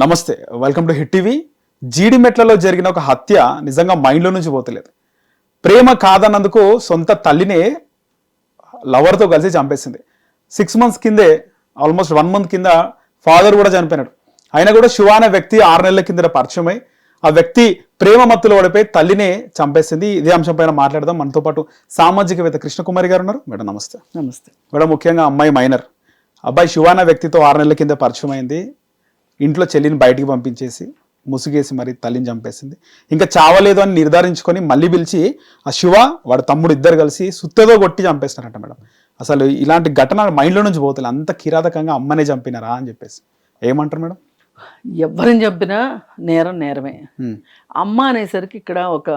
నమస్తే welcome to Hit TV జీడిమెట్లలో జరిగిన ఒక హత్య నిజంగా మైండ్లో నుంచి పోతలేదు. ప్రేమ కాదన్నందుకు సొంత తల్లినే లవర్తో కలిసి చంపేసింది. సిక్స్ మంత్స్ కిందే ఆల్మోస్ట్ వన్ మంత్ కింద ఫాదర్ కూడా చనిపోయినాడు. అయినా కూడా శివ అనే వ్యక్తి ఆరు నెలల కింద పరిచయమై ఆ వ్యక్తి ప్రేమ మత్తులో ఓడిపోయి తల్లినే చంపేసింది. ఇదే అంశం పైన మాట్లాడదాం. మనతో పాటు సామాజికవేత్త కృష్ణకుమారి గారు ఉన్నారు. మేడం నమస్తే. నమస్తే. మేడం ముఖ్యంగా అమ్మాయి మైనర్. అబ్బాయి శివ అనే వ్యక్తితో ఆరు నెలల కింద పరిచయం అయింది ఇంట్లో చెల్లిని బయటికి పంపించేసి ముసుగేసి మరి తల్లిని చంపేసింది. ఇంకా చావలేదు అని నిర్ధారించుకొని మళ్ళీ పిలిచి ఆ శివ వాడు తమ్ముడు ఇద్దరు కలిసి సుత్తతో కొట్టి చంపేస్తున్నారంట మేడం. అసలు ఇలాంటి ఘటన మైండ్లో నుంచి పోతుంది అంత కిరాతకంగా అమ్మనే చంపినారా? అని చెప్పేసి. ఏమంటారు మేడం? ఎవరిని చెప్పినా నేరం నేరమే. అమ్మ అనేసరికి ఇక్కడ ఒక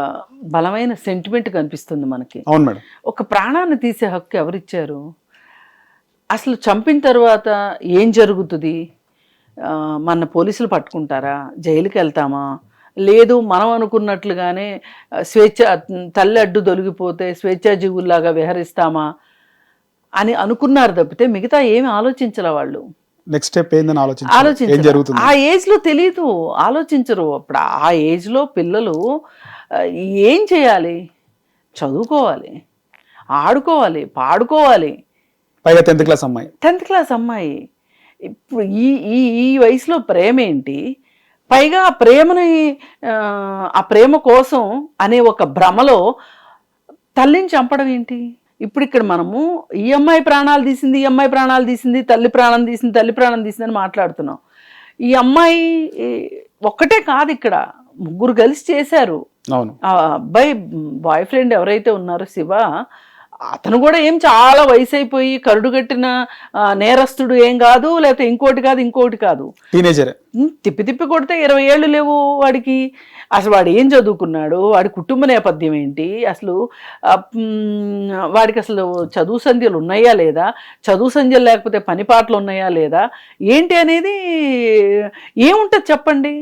బలమైన సెంటిమెంట్ కనిపిస్తుంది మనకి. అవును మేడం. ఒక ప్రాణాన్ని తీసే హక్కు ఎవరిచ్చారు? అసలు చంపిన తర్వాత ఏం జరుగుతుంది? మన పోలీసులు పట్టుకుంటారా? జైలుకి వెళ్తామా? లేదు మనం అనుకున్నట్లుగానే స్వేచ్ఛ తల్లి అడ్డు దొలిగిపోతే స్వేచ్ఛాజీవుల్లాగా విహరిస్తామా అని అనుకున్నారు తప్పితే మిగతా ఏమి ఆలోచించలే వాళ్ళు? నెక్స్ట్ స్టెప్ ఏందని ఆలోచించరు. జరుగుతుంది? ఆ ఏజ్లో తెలియదు ఆలోచించరు. అప్పుడు ఆ ఏజ్లో పిల్లలు ఏం చేయాలి? చదువుకోవాలి. ఆడుకోవాలి. పాడుకోవాలి. పైగా టెన్త్ క్లాస్ అమ్మాయి. టెన్త్ క్లాస్ అమ్మాయి. ఇప్పుడు ఈ ఈ ఈ వయసులో ప్రేమ ఏంటి పైగా ఆ ప్రేమని ఆ, ప్రేమ కోసం అనే ఒక భ్రమలో తల్లిని చంపడం ఏంటి? ఇప్పుడు ఇక్కడ మనము ఈ అమ్మాయి ప్రాణాలు తీసింది ఈ అమ్మాయి ప్రాణాలు తీసింది తల్లి ప్రాణం తీసింది తల్లి ప్రాణం తీసింది అని మాట్లాడుతున్నాం. ఈ అమ్మాయి ఒక్కటే కాదు ఇక్కడ. ముగ్గురు కలిసి చేశారు. అవును. అబ్బాయి బాయ్ ఫ్రెండ్ ఎవరైతే ఉన్నారో శివ అతను కూడా ఏం చాలా వయసు అయిపోయి కరుడు కట్టిన నేరస్తుడు ఏం కాదు లేకపోతే ఇంకోటి కాదు ఇంకోటి కాదు. టీనేజరే తిప్పి తిప్పి కొడితే ఇరవై ఏళ్ళు లేవు వాడికి. అసలు వాడు ఏం చదువుకున్నాడు? వాడి కుటుంబ నేపథ్యం ఏంటి? అసలు వాడికి అసలు చదువు సంధ్యలు ఉన్నాయా లేదా? చదువు సంధ్యలు లేకపోతే పని పాటలు ఉన్నాయా లేదా? ఏంటి అనేది ఏముంటుంది చెప్పండి?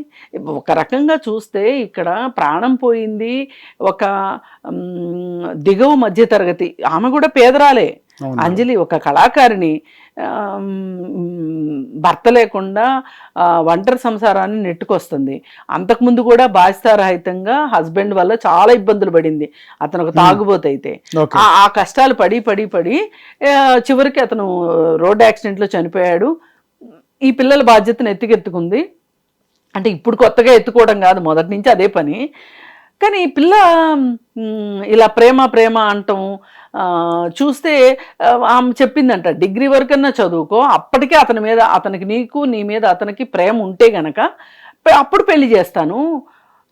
ఒక రకంగా చూస్తే ఇక్కడ ప్రాణం పోయింది ఒక దిగువ మధ్య తరగతి ఆమె కూడా పేదరాలే. అంజలి ఒక కళాకారిణి. భర్త లేకుండా ఒంటరి సంసారాన్ని నెట్టుకొస్తుంది. అంతకుముందు కూడా బాధ్యతారహితంగా హస్బెండ్ వల్ల చాలా ఇబ్బందులు పడింది. అతను ఒక తాగుబోతు అయితే ఓకే. ఆ కష్టాలు పడి పడి పడి చివరికి అతను రోడ్ యాక్సిడెంట్లో చనిపోయాడు. ఈ పిల్లల బాధ్యతను ఎత్తికెత్తుకుంది. అంటే ఇప్పుడు కొత్తగా ఎత్తుకోవడం కాదు మొదటి నుంచి అదే పని. కానీ ఈ పిల్ల ఇలా ప్రేమ ప్రేమ అంటాం చూస్తే ఆమె చెప్పిందంట డిగ్రీ వరకన్నా చదువుకో అప్పటికే అతని మీద అతనికి నీకు నీ మీద అతనికి ప్రేమ ఉంటే గనక అప్పుడు పెళ్ళి చేస్తాను.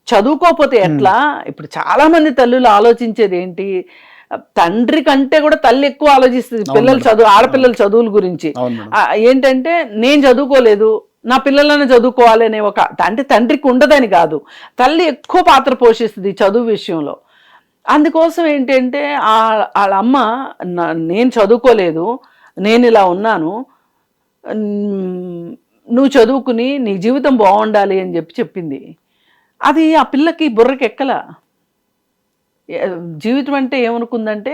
చదువుకోకపోతే ఎట్లా? ఇప్పుడు చాలా మంది తల్లులు ఆలోచించేది ఏంటి తండ్రి కంటే కూడా తల్లి ఎక్కువ ఆలోచిస్తుంది పిల్లలు చదువు ఆడపిల్లల చదువుల గురించి. ఏంటంటే నేను చదువుకోలేదు నా పిల్లలను చదువుకోవాలి అనే ఒక అంటే తండ్రికి ఉండదని కాదు తల్లి ఎక్కువ పాత్ర పోషిస్తుంది చదువు విషయంలో. అందుకోసం ఏంటంటే వాళ్ళ అమ్మ నేను చదువుకోలేదు నేను ఇలా ఉన్నాను నువ్వు చదువుకుని నీ జీవితం బాగుండాలి అని చెప్పి చెప్పింది. అది ఆ పిల్లకి బుర్రకి ఎక్కల జీవితం అంటే ఏమనుకుందంటే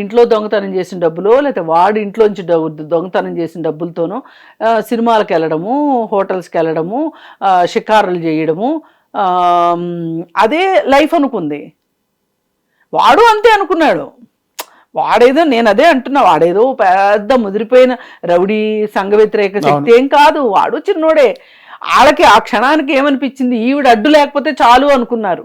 ఇంట్లో దొంగతనం చేసిన డబ్బులో లేకపోతే వాడు ఇంట్లోంచి డబ్బు దొంగతనం చేసిన డబ్బులతోనూ సినిమాలకు వెళ్ళడము హోటల్స్కి వెళ్ళడము షికారులు చేయడము అదే లైఫ్ అనుకుంది. వాడు అంతే అనుకున్నాడు. వాడేదో నేను అదే అంటున్నా వాడేదో పెద్ద ముదిరిపోయిన రౌడీ సంఘ వ్యతిరేక శక్తి ఏం కాదు. వాడు చిన్నోడే. వాళ్ళకి ఆ క్షణానికి ఏమనిపించింది? ఈవిడ అడ్డు లేకపోతే చాలు అనుకున్నారు.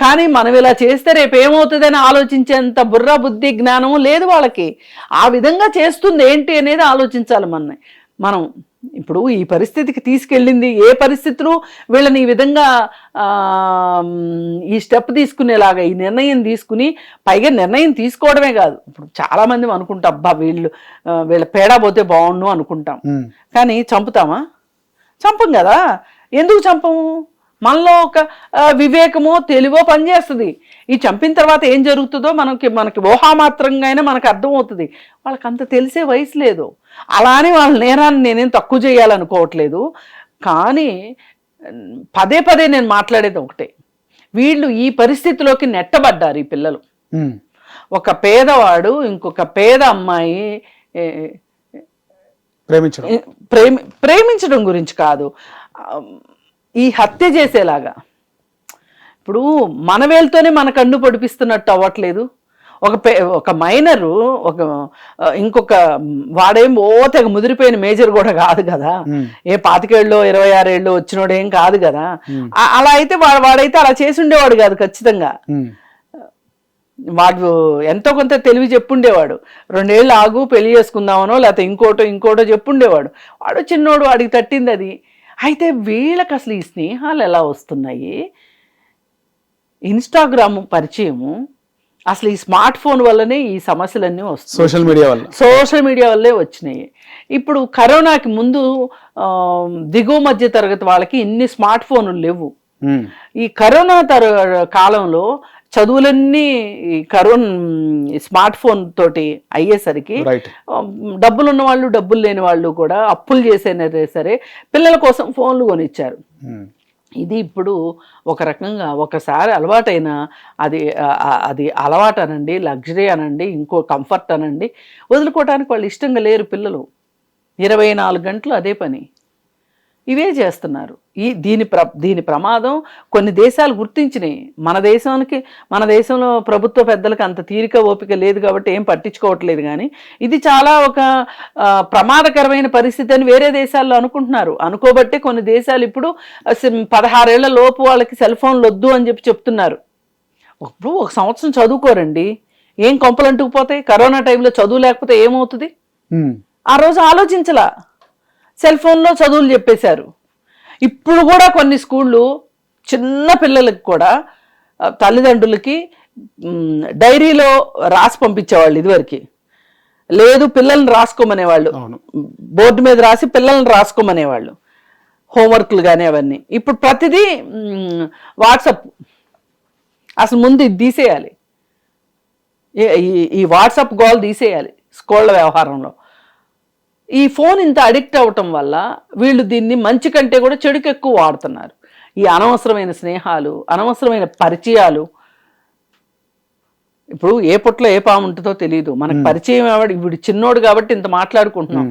కానీ మనం ఇలా చేస్తే రేపు ఏమవుతుందని ఆలోచించేంత బుర్ర బుద్ధి జ్ఞానము లేదు వాళ్ళకి. ఆ విధంగా చేస్తుంది ఏంటి అనేది ఆలోచించాలి మన మనం ఇప్పుడు ఈ పరిస్థితికి తీసుకెళ్ళింది ఏ పరిస్థితులు? వీళ్ళని ఈ విధంగా ఈ స్టెప్ తీసుకునేలాగా ఈ నిర్ణయం తీసుకుని పైగా నిర్ణయం తీసుకోవడమే కాదు. ఇప్పుడు చాలా మంది అనుకుంటాం అబ్బా వీళ్ళు వీళ్ళ పేడా పోతే బాగుండు అనుకుంటాం. కానీ చంపుతామా? చంపం కదా. ఎందుకు చంపము? మనలో ఒక వివేకమో తెలివో పనిచేస్తుంది. ఈ చంపిన తర్వాత ఏం జరుగుతుందో మనకి మనకి ఊహామాత్రంగా అయినా మనకు అర్థమవుతుంది. వాళ్ళకి అంత తెలిసే వయసు లేదు. అలానే వాళ్ళ నేరాన్ని నేనేం తక్కువ చేయాలనుకోవట్లేదు. కానీ పదే పదే నేను మాట్లాడేది ఒకటే. వీళ్ళు ఈ పరిస్థితిలోకి నెట్టబడ్డారు ఈ పిల్లలు. ఒక పేదవాడు ఇంకొక పేద అమ్మాయి ప్రేమించడం. ప్రేమి ప్రేమించడం గురించి కాదు. ఈ హత్య చేసేలాగా. ఇప్పుడు మన వేలుతోనే మన కన్ను పొడిపిస్తున్నట్టు అవ్వట్లేదు. ఒక పే ఒక మైనరు ఒక ఇంకొక వాడేం ఓ తెగ ముదిరిపోయిన మేజర్ కూడా కాదు కదా. ఏ పాతికేళ్ళు ఇరవై ఆరేళ్ళు వచ్చినోడు కాదు కదా. అలా అయితే వాడు వాడైతే అలా చేసి ఉండేవాడు కాదు ఖచ్చితంగా. వాడు ఎంతో కొంత తెలివి చెప్పుండేవాడు. రెండేళ్ళు ఆగు పెళ్ళి చేసుకుందామనో లేకపోతే ఇంకోటో ఇంకోటో చెప్పుండేవాడు. వాడు చిన్నోడు వాడికి తట్టింది అది అయితే వీళ్ళకి అసలు ఈ స్నేహాలు ఎలా వస్తున్నాయి? ఇన్స్టాగ్రామ్ పరిచయము అసలు ఈ స్మార్ట్ ఫోన్ వల్లనే ఈ సమస్యలన్నీ వస్తున్నాయి. సోషల్ మీడియా వల్ల. సోషల్ మీడియా వల్లే వచ్చినాయి. ఇప్పుడు కరోనాకి ముందు దిగువ మధ్య తరగతి వాళ్ళకి ఇన్ని స్మార్ట్ ఫోన్లు లేవు. ఈ కరోనా తర కాలంలో చదువులన్నీ ఈ కరోనా స్మార్ట్ ఫోన్ తోటి అయ్యేసరికి డబ్బులు ఉన్న వాళ్ళు డబ్బులు లేని వాళ్ళు కూడా అప్పులు చేసేనదే సరే పిల్లల కోసం ఫోన్లు కొనిచ్చారు. ఇది ఇప్పుడు ఒక రకంగా ఒకసారి అలవాటైన అది అది అలవాటు అనండి లగ్జరీ అనండి ఇంకో కంఫర్ట్ అనండి వదులుకోవడానికి వాళ్ళు ఇష్టంగా లేరు పిల్లలు. ఇరవై నాలుగు గంటలు అదే పని. ఇవే చేస్తున్నారు. ఈ దీని ప్ర దీని ప్రమాదం కొన్ని దేశాలు గుర్తించినాయి. మన దేశానికి మన దేశంలో ప్రభుత్వ పెద్దలకు అంత తీరిక ఓపిక లేదు కాబట్టి ఏం పట్టించుకోవట్లేదు కానీ ఇది చాలా ఒక ప్రమాదకరమైన పరిస్థితి అని వేరే దేశాల్లో అనుకుంటున్నారు. అనుకోబట్టే కొన్ని దేశాలు ఇప్పుడు పదహారేళ్ళ లోపు వాళ్ళకి సెల్ ఫోన్లు వద్దు అని చెప్పి చెప్తున్నారు. ఇప్పుడు ఒక సంవత్సరం చదువుకోరండి. ఏం కొంపలు అంటుకుపోతాయి? కరోనా టైంలో చదువు లేకపోతే ఏమవుతుంది. ఆ రోజు ఆలోచించలా. సెల్ ఫోన్లో చదువులు చెప్పేశారు. ఇప్పుడు కూడా కొన్ని స్కూళ్ళు చిన్న పిల్లలకి కూడా తల్లిదండ్రులకి డైరీలో రాసి పంపించేవాళ్ళు ఇదివరకు. లేదు పిల్లల్ని రాసుకోమనేవాళ్ళు. బోర్డు మీద రాసి పిల్లల్ని రాసుకోమనేవాళ్ళు. హోంవర్క్లు కానీ అవన్నీ. ఇప్పుడు ప్రతిదీ వాట్సప్. అసలు ముందు ఇది తీసేయాలి. ఈ వాట్సాప్ గోల్ తీసేయాలి స్కూళ్ళ వ్యవహారంలో. ఈ ఫోన్ ఇంత అడిక్ట్ అవ్వటం వల్ల వీళ్ళు దీన్ని మంచి కంటే కూడా చెడుకు ఎక్కువ వాడుతున్నారు. ఈ అనవసరమైన స్నేహాలు అనవసరమైన పరిచయాలు ఇప్పుడు ఏ పుట్లో ఏ పాము ఉంటుందో తెలియదు మనకు పరిచయం ఎవడు? ఇప్పుడు చిన్నోడు కాబట్టి ఇంత మాట్లాడుకుంటున్నాం.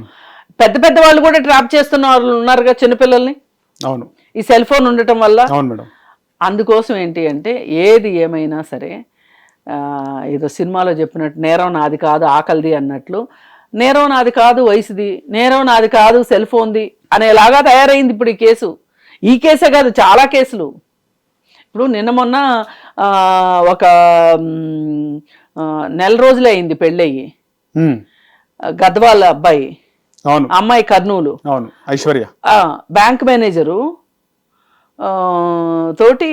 పెద్ద పెద్ద వాళ్ళు కూడా ట్రాప్ చేస్తున్న వాళ్ళు ఉన్నారుగా చిన్నపిల్లల్ని? అవును. ఈ సెల్ ఫోన్ ఉండటం వల్ల? అవును మేడం. అందుకోసం ఏంటి అంటే ఏది ఏమైనా సరే ఏదో సినిమాలో చెప్పినట్టు నేరం నాది కాదు ఆకలిది అన్నట్లు నేరం నాది కాదు వయసుది నేరం నాది కాదు సెల్ ఫోన్ది అనేలాగా తయారైంది ఇప్పుడు ఈ కేసు. ఈ కేసే కాదు చాలా కేసులు. ఇప్పుడు నిన్న మొన్న ఒక నెల రోజులే అయింది పెళ్ళయ్యి. గద్వాల అబ్బాయి. అవును. అమ్మాయి కర్నూలు. అవును ఐశ్వర్య. Bank manager. తోటి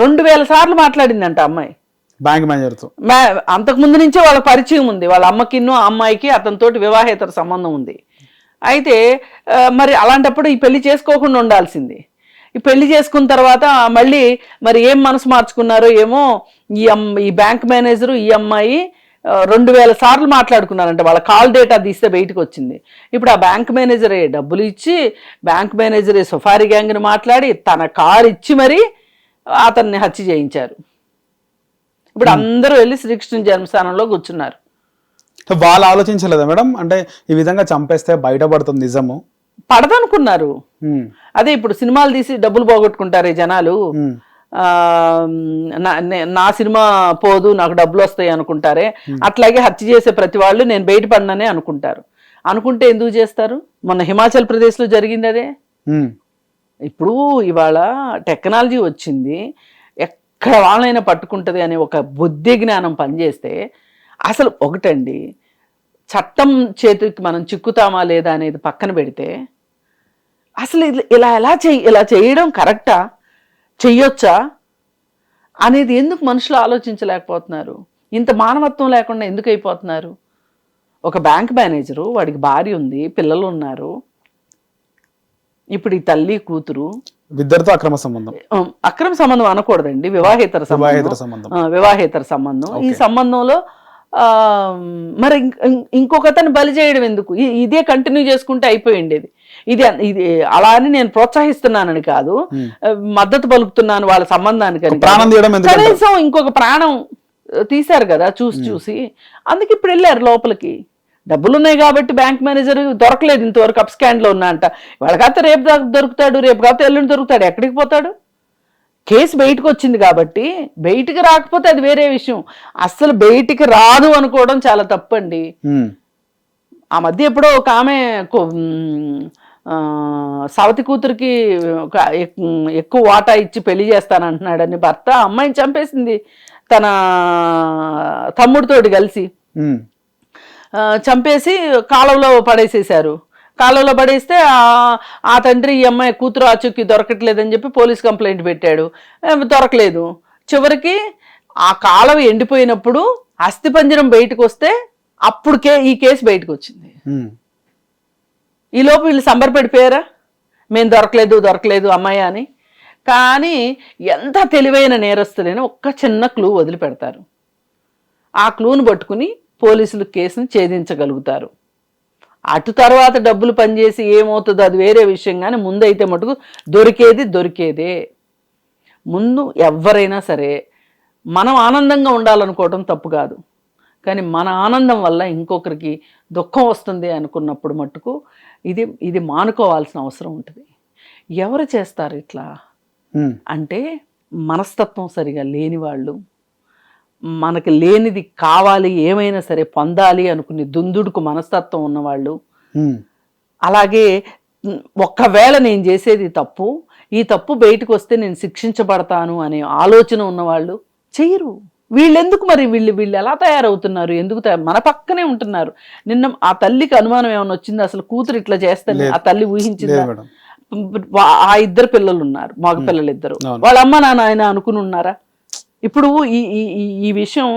రెండు వేల సార్లు మాట్లాడిందంట అమ్మాయి. బ్యాంక్ మేనేజర్తో. అంతకు ముందు నుంచే వాళ్ళ పరిచయం ఉంది. వాళ్ళ అమ్మకిన్ను ఆ అమ్మాయికి అతనితోటి వివాహేతర సంబంధం ఉంది. అయితే మరి అలాంటప్పుడు ఈ పెళ్ళి చేసుకోకుండా ఉండాల్సింది. ఈ పెళ్ళి చేసుకున్న తర్వాత మళ్ళీ మరి ఏం మనసు మార్చుకున్నారో ఏమో ఈ అమ్మ ఈ బ్యాంక్ మేనేజరు ఈ అమ్మాయి రెండు వేల సార్లు మాట్లాడుకున్నారంట. వాళ్ళ కాల్ డేటా తీస్తే బయటకు వచ్చింది. ఇప్పుడు ఆ బ్యాంక్ మేనేజరే డబ్బులు ఇచ్చి బ్యాంక్ మేనేజరే సుఫారీ గ్యాంగ్ని మాట్లాడి తన కార్ ఇచ్చి మరీ అతన్ని హత్య చేయించారు. ఇప్పుడు అందరూ వెళ్ళి శ్రీకృష్ణ జన్మస్థానంలో కూర్చున్నారు. వాళ్ళు ఆలోచించలేదా మేడం? అంటే ఈ విధంగా చంపేస్తే బయటపడుతుంది నిజము. పడదనుకున్నారు. ఉమ్. అదే ఇప్పుడు సినిమాలు తీసి డబ్బులు పోగొట్టుకుంటారే జనాలు. ఉమ్. ఆ, నా- సినిమా పోదు నాకు డబ్బులు వస్తాయి అనుకుంటారే. అట్లాగే హత్య చేసే ప్రతి వాళ్ళు నేను బయటపడిననే అనుకుంటారు. అనుకుంటే ఎందుకు చేస్తారు? మొన్న హిమాచల్ ప్రదేశ్లో జరిగింది అదే. ఇప్పుడు ఇవాళ టెక్నాలజీ వచ్చింది. ఎక్కడ వాళ్ళైనా పట్టుకుంటుంది అనే ఒక బుద్ధి జ్ఞానం పనిచేస్తే అసలు ఒకటండి చట్టం చేతికి మనం చిక్కుతామా లేదా అనేది పక్కన పెడితే అసలు ఇది- ఇలా ఎలా చెయ్యి ఇలా చేయడం కరెక్టా? చెయ్యొచ్చా? అనేది ఎందుకు మనుషులు ఆలోచించలేకపోతున్నారు? ఇంత మానవత్వం లేకుండా ఎందుకు అయిపోతున్నారు? ఒక బ్యాంక్ మేనేజరు వాడికి భార్య ఉంది పిల్లలు ఉన్నారు. ఇప్పుడు ఈ తల్లి కూతురు ఇద్దరితో అక్రమ సంబంధం. అక్రమ సంబంధం అనకూడదండి. వివాహేతర సంబంధం. వివాహేతర సంబంధం. ఈ. సంబంధంలో ఆ, మరి ఇంక- ఇం- ఇంకొకతను బలి చేయడం ఎందుకు? ఇదే కంటిన్యూ చేసుకుంటే అయిపోయి ఉండేది ఇది ఇది అలా అని నేను ప్రోత్సహిస్తున్నానని కాదు. మద్దతు పలుకుతున్నాను వాళ్ళ సంబంధానికి? కనీసం ఇంకొక ప్రాణం తీశారు కదా చూసి చూసి. అందుకే ఇప్పుడు వెళ్ళారు లోపలికి. డబ్బులు ఉన్నాయి కాబట్టి బ్యాంక్ మేనేజర్ దొరకలేదు ఇంతవరకు అప్ స్కాండ్లో ఉన్నా అంట వాళ్ళకైతే రేపు దొరుకుతాడు రేపు కాకపోతే ఎల్లుండి దొరుకుతాడు ఎక్కడికి పోతాడు? కేసు బయటకు వచ్చింది కాబట్టి బయటికి రాకపోతే అది వేరే విషయం. అస్సలు బయటికి రాదు అనుకోవడం చాలా తప్పండి. ఆ మధ్య ఎప్పుడో ఒక ఆమె సవతి కూతురికి ఒక ఎక్- ఎక్కువ వాటా ఇచ్చి పెళ్ళి చేస్తానంటున్నాడని భర్త అమ్మాయిని చంపేసింది తన తమ్ముడితోటి కలిసి. చంపేసి కాలువలో పడేసేశారు. కాలువలో పడేస్తే ఆ- తండ్రి ఈ అమ్మాయి కూతురు ఆచూకీ దొరకట్లేదని చెప్పి పోలీస్ కంప్లైంట్ పెట్టాడు. దొరకలేదు. చివరికి ఆ కాలువ ఎండిపోయినప్పుడు అస్థిపంజరం బయటకు వస్తే అప్పుడు కే ఈ కేసు బయటకు వచ్చింది ఉమ్, ఈ లోపు వీళ్ళు సంబరపడిపోయారా? మేము దొరకలేదు దొరకలేదు అమ్మాయి అని. కానీ ఎంత తెలివైన నేరస్తులైనా ఒక్క చిన్న క్లూ వదిలిపెడతారు. ఆ క్లూను పట్టుకుని పోలీసులు కేసును ఛేదించగలుగుతారు. అటు తర్వాత డబ్బులు పనిచేసి ఏమవుతుందో? అది వేరే విషయం కానీ ముందైతే మటుకు దొరికేది దొరికేదే. ముందు ఎవరైనా సరే మనం ఆనందంగా ఉండాలనుకోవటం తప్పు కాదు. కానీ మన ఆనందం వల్ల ఇంకొకరికి దుఃఖం వస్తుంది అనుకున్నప్పుడు మట్టుకు ఇది ఇది మానుకోవాల్సిన అవసరం ఉంటుంది. ఎవరు చేస్తారు ఇట్లా? అంటే మనస్తత్వం సరిగా లేని వాళ్ళు మనకి లేనిది కావాలి ఏమైనా సరే పొందాలి అనుకునే దుందుడుకు మనస్తత్వం ఉన్నవాళ్ళు. అలాగే ఒక్కవేళ నేను చేసేది తప్పు ఈ తప్పు బయటకు వస్తే నేను శిక్షించబడతాను అనే ఆలోచన ఉన్నవాళ్ళు చెయ్యరు. వీళ్ళెందుకు మరి వీళ్ళు వీళ్ళు ఎలా తయారవుతున్నారు? ఎందుకు మన పక్కనే ఉంటున్నారు. నిన్న ఆ తల్లికి అనుమానం ఏమైనా వచ్చింది? అసలు కూతురు ఇట్లా చేస్తాను ఆ తల్లి ఊహించిందా? ఆ ఇద్దరు పిల్లలు ఉన్నారు మగ పిల్లలు ఇద్దరు. వాళ్ళ అమ్మ నాన్న ఆయన అనుకుని ఉన్నారా? ఇప్పుడు ఈ ఈ విషయం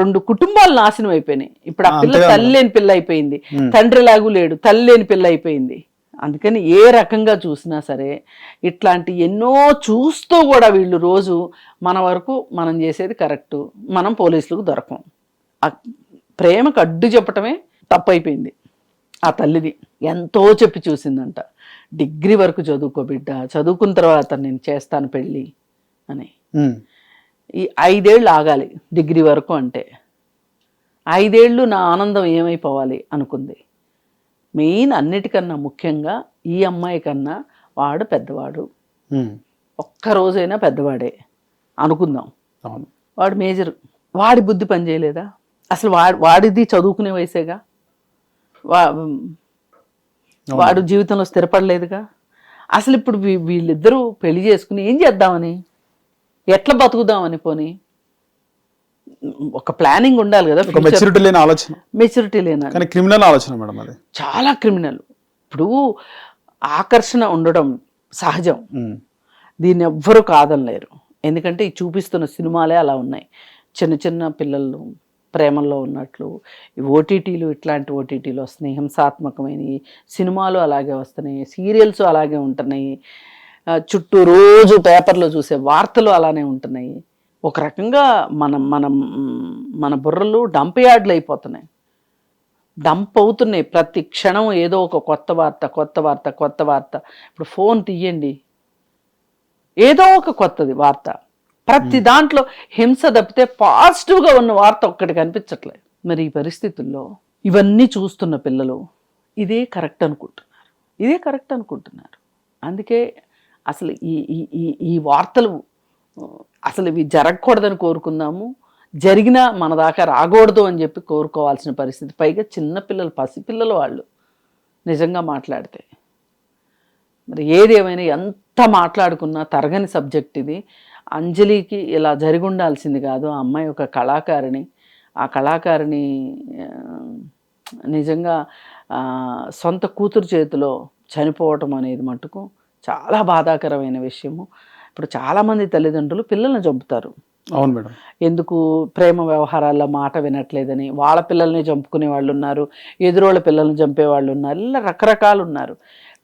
రెండు కుటుంబాలు నాశనం అయిపోయినాయి. ఇప్పుడు ఆ పిల్ల తల్లి లేని పిల్ల అయిపోయింది. తండ్రి లాగు లేడు తల్లి లేని పిల్ల అయిపోయింది. అందుకని ఏ రకంగా చూసినా సరే ఇట్లాంటి ఎన్నో చూస్తూ కూడా వీళ్ళు రోజు మన వరకు మనం చేసేది కరెక్ట్. మనం పోలీసులకు దొరకం. ఆ ప్రేమకు అడ్డు చెప్పటమే తప్పైపోయింది. ఆ తల్లిది ఎంతో చెప్పి చూసిందంట. డిగ్రీ వరకు చదువుకో బిడ్డ చదువుకున్న తర్వాత నేను చేస్తాను పెళ్ళి అని. ఈ ఐదేళ్ళు ఆగాలి డిగ్రీ వరకు అంటే. ఐదేళ్ళు నా ఆనందం ఏమైపోవాలి అనుకుంది. మెయిన్ అన్నిటికన్నా ముఖ్యంగా ఈ అమ్మాయి కన్నా వాడు పెద్దవాడు. ఉమ్, ఒక్క రోజైనా పెద్దవాడే అనుకుందాం. అవును. వాడు మేజర్. వాడి బుద్ధి పని చేయలేదా? అసలు వాడి వాడిది చదువుకునే వయసేగా? వా వాడు జీవితంలో స్థిరపడలేదుగా? అసలు ఇప్పుడు వీళ్ళిద్దరూ పెళ్ళి చేసుకుని ఏం చేద్దామని? ఎట్లా బతుకుదామని పోని? ఒక ప్లానింగ్ ఉండాలి కదా ఒక మెచ్యూరిటీ లేని ఆలోచన. మెచ్యూరిటీ లేన కానీ క్రిమినల్ ఆలోచన మేడం అది. చాలా క్రిమినల్ ఇప్పుడు ఆకర్షణ ఉండడం సహజం. దీన్ని ఎవ్వరూ కాదనలేరు. ఎందుకంటే ఈ చూపిస్తున్న సినిమాలే అలా ఉన్నాయి. చిన్న చిన్న పిల్లలు ప్రేమల్లో ఉన్నట్లు ఓటీటీలు ఇట్లాంటి ఓటీటీలు వస్తున్నాయి. హింసాత్మకమైన సినిమాలు అలాగే వస్తున్నాయి. సీరియల్స్ అలాగే ఉంటున్నాయి. చుట్టూ రోజు పేపర్లో చూసే వార్తలు అలానే ఉంటున్నాయి. ఒక రకంగా మనం మనం మన బుర్రలు డంప్ యార్డ్లు అయిపోతున్నాయి. డంప్ అవుతున్నాయి ప్రతి క్షణం ఏదో ఒక కొత్త వార్త కొత్త వార్త కొత్త వార్త. ఇప్పుడు ఫోన్ తీయండి. ఏదో ఒక కొత్తది వార్త. ప్రతి దాంట్లో హింస తప్పితే పాజిటివ్గా ఉన్న వార్త ఒక్కటి కనిపించట్లేదు. మరి ఈ పరిస్థితుల్లో ఇవన్నీ చూస్తున్న పిల్లలు ఇదే కరెక్ట్ అనుకుంటున్నారు. ఇదే కరెక్ట్ అనుకుంటున్నారు. అందుకే అసలు ఈ ఈ ఈ ఈ వార్తలు అసలు ఇవి జరగకూడదని కోరుకుందాము. జరిగినా మన దాకా రాకూడదు అని చెప్పి కోరుకోవాల్సిన పరిస్థితి. పైగా చిన్నపిల్లలు పసిపిల్లలు వాళ్ళు నిజంగా మాట్లాడితే. మరి ఏదేమైనా ఎంత మాట్లాడుకున్నా తరగని సబ్జెక్ట్ ఇది. అంజలికి ఇలా జరిగి ఉండాల్సింది కాదు. ఆ అమ్మాయి ఒక కళాకారిణి. ఆ కళాకారిణి నిజంగా సొంత కూతురు చేతిలో చనిపోవటం అనేది మటుకు చాలా బాధాకరమైన విషయము. ఇప్పుడు చాలామంది తల్లిదండ్రులు పిల్లల్ని చంపుతారు. అవును మేడం. ఎందుకు? ప్రేమ వ్యవహారాల్లో మాట వినట్లేదని. వాళ్ళ పిల్లల్ని చంపుకునే వాళ్ళు ఉన్నారు. ఎదురోళ్ళ పిల్లల్ని చంపే వాళ్ళు ఉన్నారు. ఇలా రకరకాలు ఉన్నారు.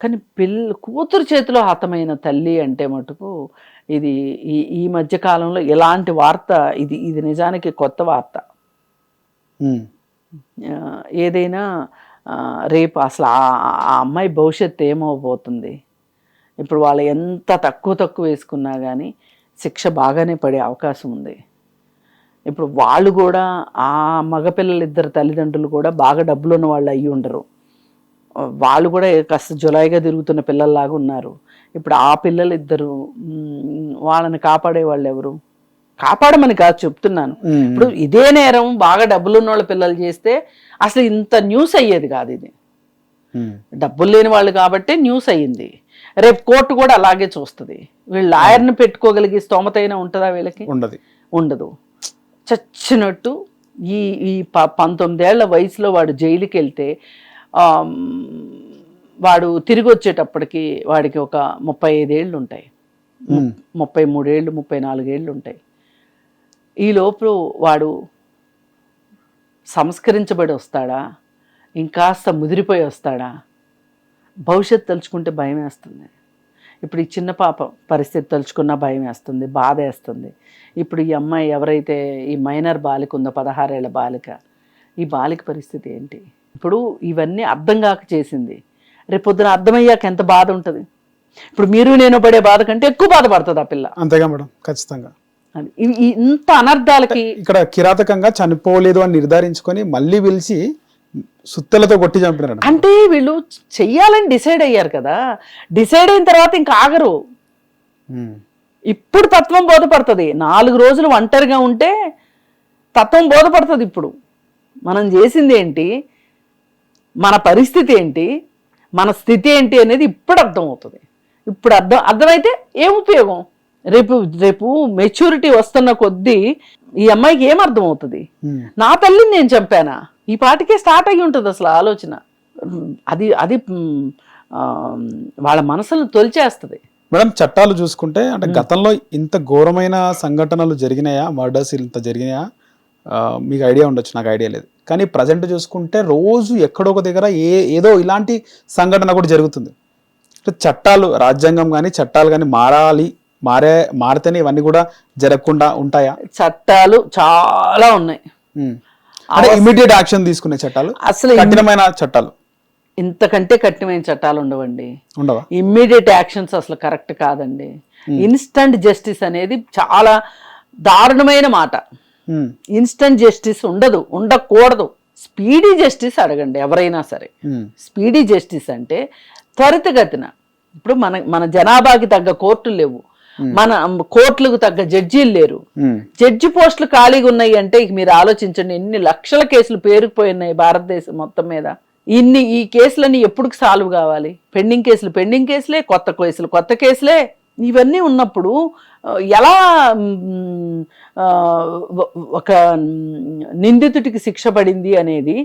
కానీ పిల్ల కూతురు చేతిలో హతమైన తల్లి అంటే మటుకు ఇది ఈ ఈ మధ్య కాలంలో ఎలాంటి వార్త ఇది ఇది నిజానికి కొత్త వార్త. ఏదైనా రేపు అసలు ఆ ఆ అమ్మాయి భవిష్యత్తు ఏమవబోతుంది ఇప్పుడు వాళ్ళు ఎంత తక్కువ తక్కువ వేసుకున్నా కానీ శిక్ష బాగానే పడే అవకాశం ఉంది. ఇప్పుడు వాళ్ళు కూడా ఆ మగపిల్లలు ఇద్దరు తల్లిదండ్రులు కూడా బాగా డబ్బులు ఉన్న వాళ్ళు అయ్యి ఉండరు. వాళ్ళు కూడా కాస్త జులాయిగా తిరుగుతున్న పిల్లల్లాగా ఉన్నారు. ఇప్పుడు ఆ పిల్లలు ఇద్దరు వాళ్ళని కాపాడే వాళ్ళు ఎవరు? కాపాడమని కాదు చెప్తున్నాను. ఇప్పుడు ఇదే నేరం బాగా డబ్బులు ఉన్న వాళ్ళ పిల్లలు చేస్తే అసలు ఇంత న్యూస్ అయ్యేది కాదు ఇది. డబ్బులు లేని వాళ్ళు కాబట్టి న్యూస్ అయ్యింది. రేపు కోర్టు కూడా అలాగే చూస్తుంది. వీళ్ళు లాయర్ని పెట్టుకోగలిగే స్తోమత అయినా ఉంటుందా వీళ్ళకి? ఉండదు. ఉండదు. చచ్చినట్టు ఈ ఈ ప పంతొమ్మిదేళ్ళ వయసులో వాడు జైలుకి వెళ్తే వాడు తిరిగి వచ్చేటప్పటికి వాడికి ఒక ముప్పై ఐదేళ్ళు ఉంటాయి. ముప్పై మూడేళ్ళు ముప్పై నాలుగేళ్ళు ఉంటాయి ఈ లోపు వాడు సంస్కరించబడి వస్తాడా? ఇంకాస్త ముదిరిపోయి వస్తాడా? భవిష్యత్తు తలుచుకుంటే భయం వేస్తుంది. ఇప్పుడు ఈ చిన్న పాప పరిస్థితి తలుచుకున్నా భయం వేస్తుంది బాధ వేస్తుంది. ఇప్పుడు ఈ అమ్మాయి ఎవరైతే ఈ మైనర్ బాలిక ఉందో పదహారేళ్ళ బాలిక ఈ బాలిక పరిస్థితి ఏంటి? ఇప్పుడు ఇవన్నీ అర్థం కాక చేసింది. రేపు పొద్దున అర్థమయ్యాక ఎంత బాధ ఉంటుంది? ఇప్పుడు మీరు నేను పడే బాధ కంటే ఎక్కువ బాధపడుతుంది ఆ పిల్ల. అంతేగా మేడం ఖచ్చితంగా. ఇంత అనర్థాలకి ఇక్కడ కిరాతకంగా చనిపోలేదు అని నిర్ధారించుకొని మళ్ళీ పిలిచి సుత్తెలతో కొట్టి చంపినారు అంటే వీళ్ళు చెయ్యాలని డిసైడ్ అయ్యారు కదా. డిసైడ్ అయిన తర్వాత ఇంకా ఆగరు. ఇప్పుడు తత్వం బోధపడుతుంది. నాలుగు రోజులు ఒంటరిగా ఉంటే తత్వం బోధపడుతుంది ఇప్పుడు. మనం చేసింది ఏంటి? మన పరిస్థితి ఏంటి? మన స్థితి ఏంటి అనేది ఇప్పుడు అర్థమవుతుంది. ఇప్పుడు అర్థం అర్థమైతే ఏం ఉపయోగం? రేపు రేపు మెచ్యూరిటీ వస్తున్న కొద్దీ ఈ అమ్మాయికి ఏం అర్థం అవుతుంది ఉమ్. నా తల్లిని నేను చంపానా? ఈ పాటికే స్టార్ట్ అయ్యి ఉంటుంది అసలు ఆలోచన. అది అది వాళ్ళ మనసులను తొలిచేస్తుంది. మేడం చట్టాలు చూసుకుంటే అంటే గతంలో ఇంత ఘోరమైన సంఘటనలు జరిగినాయా? మర్డర్స్ ఇంత జరిగినాయా? మీకు ఐడియా ఉండొచ్చు నాకు ఐడియా లేదు. కానీ ప్రజెంట్ చూసుకుంటే రోజు ఎక్కడో ఒక దగ్గర ఏ ఏదో ఇలాంటి సంఘటన కూడా జరుగుతుంది. చట్టాలు రాజ్యాంగం కానీ చట్టాలు కానీ మారాలి మారే మారితేనే ఇవన్నీ కూడా జరగకుండా ఉంటాయా? చట్టాలు చాలా ఉన్నాయి. ఇమీడియట్ యాక్షన్ తీసుకునే చట్టాలు అసలు కఠినమైన చట్టాలు? ఇంతకంటే కఠినమైన చట్టాలు ఉండవండి. ఉండవా? ఇమ్మీడియట్ యాక్షన్స్ అసలు కరెక్ట్ కాదండి. ఇన్స్టంట్ జస్టిస్ అనేది చాలా దారుణమైన మాట. ఇన్స్టంట్ జస్టిస్ ఉండదు ఉండకూడదు. స్పీడీ జస్టిస్ అడగండి ఎవరైనా సరే. స్పీడీ జస్టిస్ అంటే త్వరితగతిన. ఇప్పుడు మన మన జనాభాకి తగ్గ కోర్టులు లేవు. మన కోర్టులకు తగ్గ జడ్జీలు లేరు. జడ్జి పోస్టులు ఖాళీగా ఉన్నాయి అంటే ఇక మీరు ఆలోచించండి ఎన్ని లక్షల కేసులు పేరుకుపోయి ఉన్నాయి భారతదేశం మొత్తం మీద. ఇన్ని ఈ కేసులన్నీ ఎప్పుడు సాల్వ్ కావాలి? పెండింగ్ కేసులు పెండింగ్ కేసులే కొత్త కేసులు కొత్త కేసులే? ఇవన్నీ ఉన్నప్పుడు ఎలా ఒక నిందితుడికి శిక్ష పడింది అనేది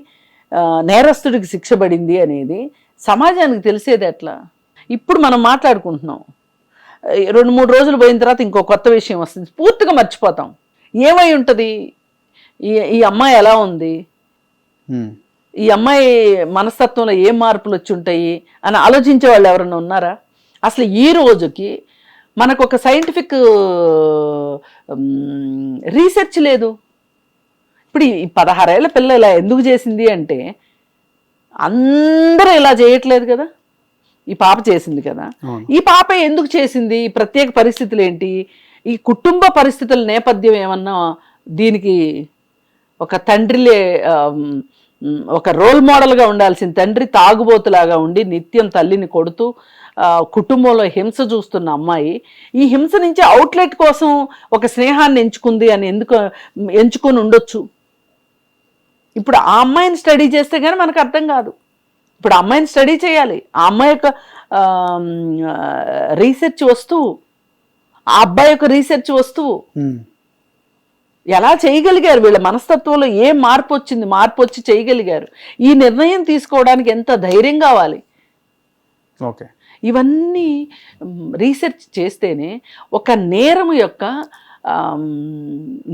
నేరస్తుడికి శిక్ష పడింది అనేది సమాజానికి తెలిసేది ఎట్లా? ఇప్పుడు మనం మాట్లాడుకుంటున్నాం. రెండు మూడు రోజులు పోయిన తర్వాత ఇంకో కొత్త విషయం వస్తుంది. పూర్తిగా మర్చిపోతాం. ఏమై ఉంటుంది? ఈ ఈ అమ్మాయి ఎలా ఉంది. ఈ అమ్మాయి మనస్తత్వంలో ఏం మార్పులు వచ్చి ఉంటాయి? అని ఆలోచించే వాళ్ళు ఎవరైనా ఉన్నారా? అసలు ఈ రోజుకి మనకు ఒక సైంటిఫిక్ రీసెర్చ్ లేదు. ఇప్పుడు ఈ పదహారేళ్ళ పిల్ల ఇలా ఎందుకు చేసింది అంటే అందరూ ఇలా చేయట్లేదు కదా. ఈ పాప చేసింది కదా. ఈ పాప ఎందుకు చేసింది? ఈ ప్రత్యేక పరిస్థితులు ఏంటి? ఈ కుటుంబ పరిస్థితుల నేపథ్యం ఏమన్నా దీనికి ఒక తండ్రిలే ఒక రోల్ మోడల్గా ఉండాల్సిన తండ్రి తాగుబోతులాగా ఉండి నిత్యం తల్లిని కొడుతూ కుటుంబంలో హింస చూస్తున్న అమ్మాయి ఈ హింస నుంచి అవుట్లెట్ కోసం ఒక స్నేహాన్ని ఎంచుకుంది అని ఎందుకు ఎంచుకొని ఉండొచ్చు? ఇప్పుడు ఆ అమ్మాయిని స్టడీ చేస్తే కానీ మనకు అర్థం కాదు. ఇప్పుడు అమ్మాయిని స్టడీ చేయాలి. ఆ అమ్మాయి యొక్క రీసెర్చ్ వస్తువు. ఆ అబ్బాయి యొక్క రీసెర్చ్ వస్తువు. ఎలా చేయగలిగారు వీళ్ళ మనస్తత్వంలో ఏ మార్పు వచ్చింది? మార్పు వచ్చి చేయగలిగారు. ఈ నిర్ణయం తీసుకోవడానికి ఎంత ధైర్యం కావాలి? ఓకే. ఇవన్నీ రీసెర్చ్ చేస్తేనే ఒక నేరం యొక్క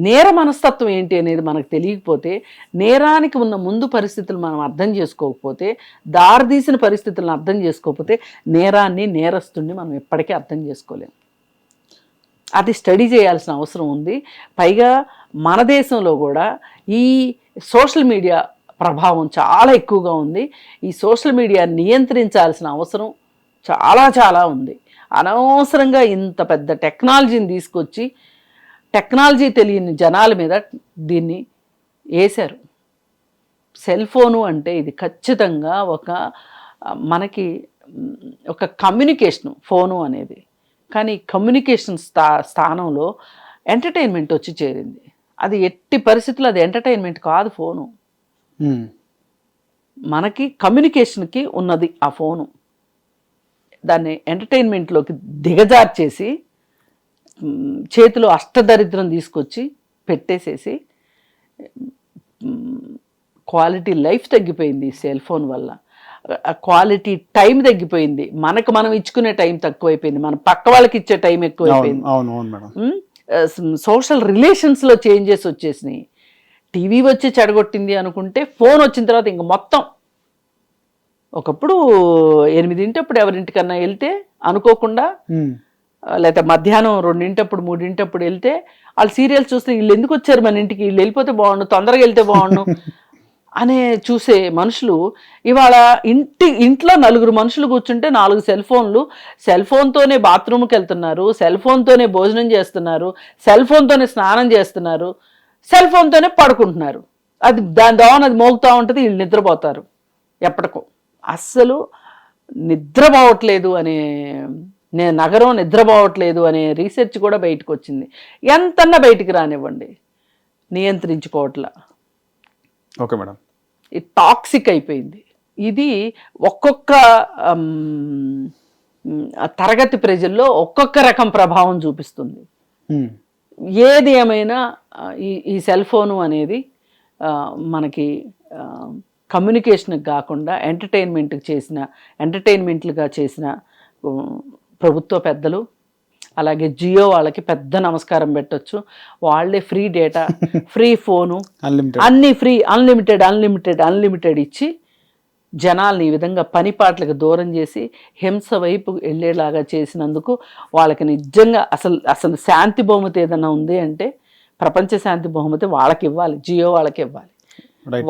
నేర మనస్తత్వం ఏంటి అనేది మనకు తెలియకపోతే నేరానికి ఉన్న ముందు పరిస్థితులు మనం అర్థం చేసుకోకపోతే దారితీసిన పరిస్థితులను అర్థం చేసుకోకపోతే నేరాన్ని నేరస్తుడిని మనం ఎప్పటికీ అర్థం చేసుకోలేము అది స్టడీ చేయాల్సిన అవసరం ఉంది. పైగా మన దేశంలో కూడా ఈ సోషల్ మీడియా ప్రభావం చాలా ఎక్కువగా ఉంది. ఈ సోషల్ మీడియా నియంత్రించాల్సిన అవసరం చాలా చాలా ఉంది. అనవసరంగా ఇంత పెద్ద టెక్నాలజీని తీసుకొచ్చి టెక్నాలజీ తెలియని జనాల మీద దీన్ని వేశారు సెల్ ఫోను అంటే ఇది ఖచ్చితంగా ఒక మనకి ఒక కమ్యూనికేషన్ ఫోను అనేది. కానీ కమ్యూనికేషన్ స్థా స్థానంలో ఎంటర్టైన్మెంట్ వచ్చి చేరింది. అది ఎట్టి పరిస్థితుల్లో అది ఎంటర్టైన్మెంట్ కాదు ఫోను. మనకి కమ్యూనికేషన్కి ఉన్నది ఆ ఫోను. దాన్ని ఎంటర్టైన్మెంట్లోకి దిగజార్చేసి చేతిలో అష్టదరిద్రం తీసుకొచ్చి పెట్టేసేసి క్వాలిటీ లైఫ్ తగ్గిపోయింది సెల్ ఫోన్ వల్ల. క్వాలిటీ టైం తగ్గిపోయింది. మనకు మనం ఇచ్చుకునే టైం తక్కువైపోయింది. మన పక్క వాళ్ళకి ఇచ్చే టైం ఎక్కువైపోయింది. అవును అవును మేడం. సోషల్ రిలేషన్స్లో చేంజెస్ వచ్చేసినాయి. టీవీ వచ్చి చెడగొట్టింది అనుకుంటే ఫోన్ వచ్చిన తర్వాత ఇంక మొత్తం. ఒకప్పుడు ఎనిమిదింటప్పుడు ఎవరింటికన్నా వెళ్తే అనుకోకుండా లేకపోతే మధ్యాహ్నం రెండింటప్పుడు మూడింటప్పుడు వెళ్తే వాళ్ళు సీరియల్స్ చూస్తే వీళ్ళు ఎందుకు వచ్చారు మన ఇంటికి? వీళ్ళు వెళ్ళిపోతే బాగుండు తొందరగా వెళ్తే బాగుండు అనే చూసే మనుషులు ఇవాళ ఇంటి ఇంట్లో నలుగురు మనుషులు కూర్చుంటే నాలుగు సెల్ ఫోన్లు సెల్ ఫోన్తోనే బాత్రూమ్కి వెళ్తున్నారు సెల్ ఫోన్తోనే భోజనం చేస్తున్నారు సెల్ ఫోన్తోనే స్నానం చేస్తున్నారు సెల్ ఫోన్తోనే పడుకుంటున్నారు. అది దాని దోవన అది మోగుతూ ఉంటుంది వీళ్ళు నిద్రపోతారు. ఎప్పటికో. అస్సలు నిద్రపోవట్లేదు అనే నేను నగరం నిద్రపోవట్లేదు అనే రీసెర్చ్ కూడా బయటకు వచ్చింది ఎంతన్నా బయటికి రానివ్వండి నియంత్రించుకోవట్లా. Okay madam. ఇది టాక్సిక్ అయిపోయింది. ఇది ఒక్కొక్క తరగతి ప్రజల్లో ఒక్కొక్క రకం ప్రభావం చూపిస్తుంది. ఏది ఏమైనా ఈ ఈ సెల్ ఫోను అనేది మనకి కమ్యూనికేషన్కి కాకుండా ఎంటర్టైన్మెంట్కి చేసిన ఎంటర్టైన్మెంట్లుగా చేసిన ప్రభుత్వ పెద్దలు అలాగే జియో వాళ్ళకి పెద్ద నమస్కారం పెట్టొచ్చు. వాళ్ళే ఫ్రీ డేటా ఫ్రీ ఫోను అన్ని ఫ్రీ అన్లిమిటెడ్ అన్లిమిటెడ్ అన్లిమిటెడ్ ఇచ్చి జనాల్ని ఈ విధంగా పనిపాట్లకు దూరం చేసి హింస వైపు వెళ్ళేలాగా చేసినందుకు వాళ్ళకి నిజంగా అసలు అసలు శాంతి బహుమతి ఏదైనా ఉంది అంటే ప్రపంచ శాంతి బహుమతి వాళ్ళకి ఇవ్వాలి జియో వాళ్ళకి ఇవ్వాలి.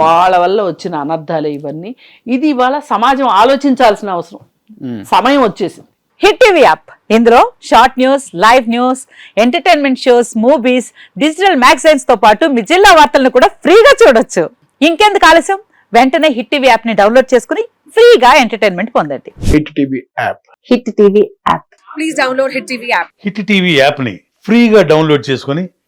వాళ్ళ వల్ల వచ్చిన అనర్థాలే ఇవన్నీ. ఇది ఇవాళ సమాజం ఆలోచించాల్సిన అవసరం. సమయం వచ్చేసింది. Hit TV app. ఇందులో short news live news entertainment shows movies digital మ్యాగజైన్స్తో పాటు మీ జిల్లా వార్తలను కూడా ఫ్రీగా చూడొచ్చు. ఇంకెందుకు ఆలస్యం? వెంటనే హిట్ టీవీ యాప్ని డౌన్లోడ్ చేసుకుని ఫ్రీగా ఎంటర్టైన్మెంట్ పొందండి. Hit TV app. Hit TV app. Please download Hit TV app. Hit TV యాప్ని ఫ్రీగా డౌన్లోడ్ చేసుకొని